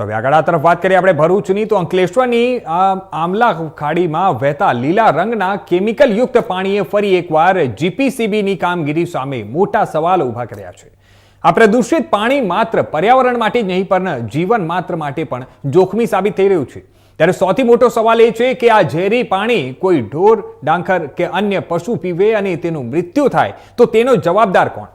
તો હવે આગળ આ તરફ વાત કરીએ આપણે ભરૂચની. તો અંકલેશ્વરની આમલા ખાડીમાં વહેતા લીલા રંગના કેમિકલ યુક્ત પાણીએ ફરી એકવાર જીપીસીબીની કામગીરી સામે મોટા સવાલ ઊભા કર્યા છે. આ પ્રદૂષિત પાણી માત્ર પર્યાવરણ માટે જ નહીં, પણ જીવન માત્ર માટે પણ જોખમી સાબિત થઈ રહ્યું છે. ત્યારે સૌથી મોટો સવાલ એ છે કે આ ઝેરી પાણી કોઈ ઢોર, ડાંખર કે અન્ય પશુ પીવે અને તેનું મૃત્યુ થાય, તો તેનો જવાબદાર કોણ?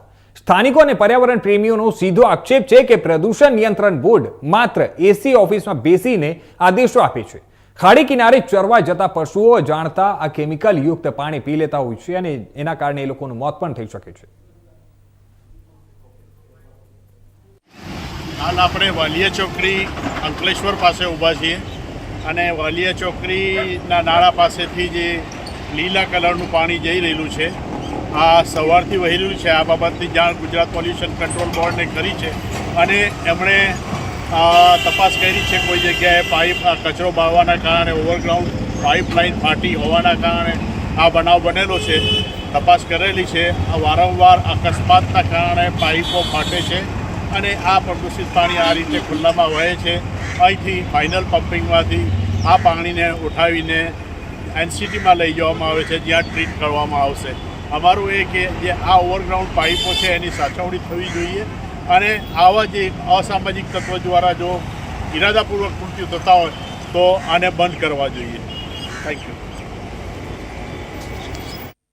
સ્થાનિકો અને પર્યાવરણ પ્રેમીઓનો સીધો આક્ષેપ છે કે પ્રદૂષણ નિયંત્રણ બોર્ડ માત્ર એસી ઓફિસમાં બેસીને આદેશો આપે છે. ખાડી કિનારે ચરવા જતા પશુઓ જાણતા આ કેમિકલ યુક્ત પાણી પી લેતા હોય છે અને એના કારણે એ લોકોનું મોત પણ થઈ શકે છે. હાલ આપણે વાલિયા ચોકડી અંકલેશ્વર પાસે ઊભા છીએ અને વાલિયા ચોકડીના નાળા પાસેથી જે લીલા કલરનું પાણી જઈ રહેલું છે. આ સવારથી વહી રહ્યું છે. આ બાબતની જાણ ગુજરાત પોલ્યુશન કંટ્રોલ બોર્ડને કરી છે અને એમણે તપાસ કરી છે કોઈ જગ્યાએ પાઇપ કચરો બાળવાના કારણે, ઓવરગ્રાઉન્ડ પાઇપલાઇન ફાટી હોવાના કારણે આ બનાવ બનેલો છે. તપાસ કરેલી છે. આ વારંવાર અકસ્માતના કારણે પાઇપો ફાટે છે અને આ પ્રદૂષિત પાણી આ રીતે ખુલ્લામાં વહે છે. અહીંથી ફાઇનલ પમ્પિંગમાંથી આ પાણીને ઉઠાવીને એનસીટીમાં લઈ જવામાં આવે છે, જ્યાં ટ્રીટ કરવામાં આવશે. અમારું એ કે જે આ ઓવરગ્રાઉન્ડ પાઇપો છે એની સાચવણી થવી જોઈએ. અને આવા જે અસામાજિક તત્વો દ્વારા જો ઇરાદાપૂર્વક મૃત્યુ થતા હોય તો આને બંધ કરવા જોઈએ. Thank you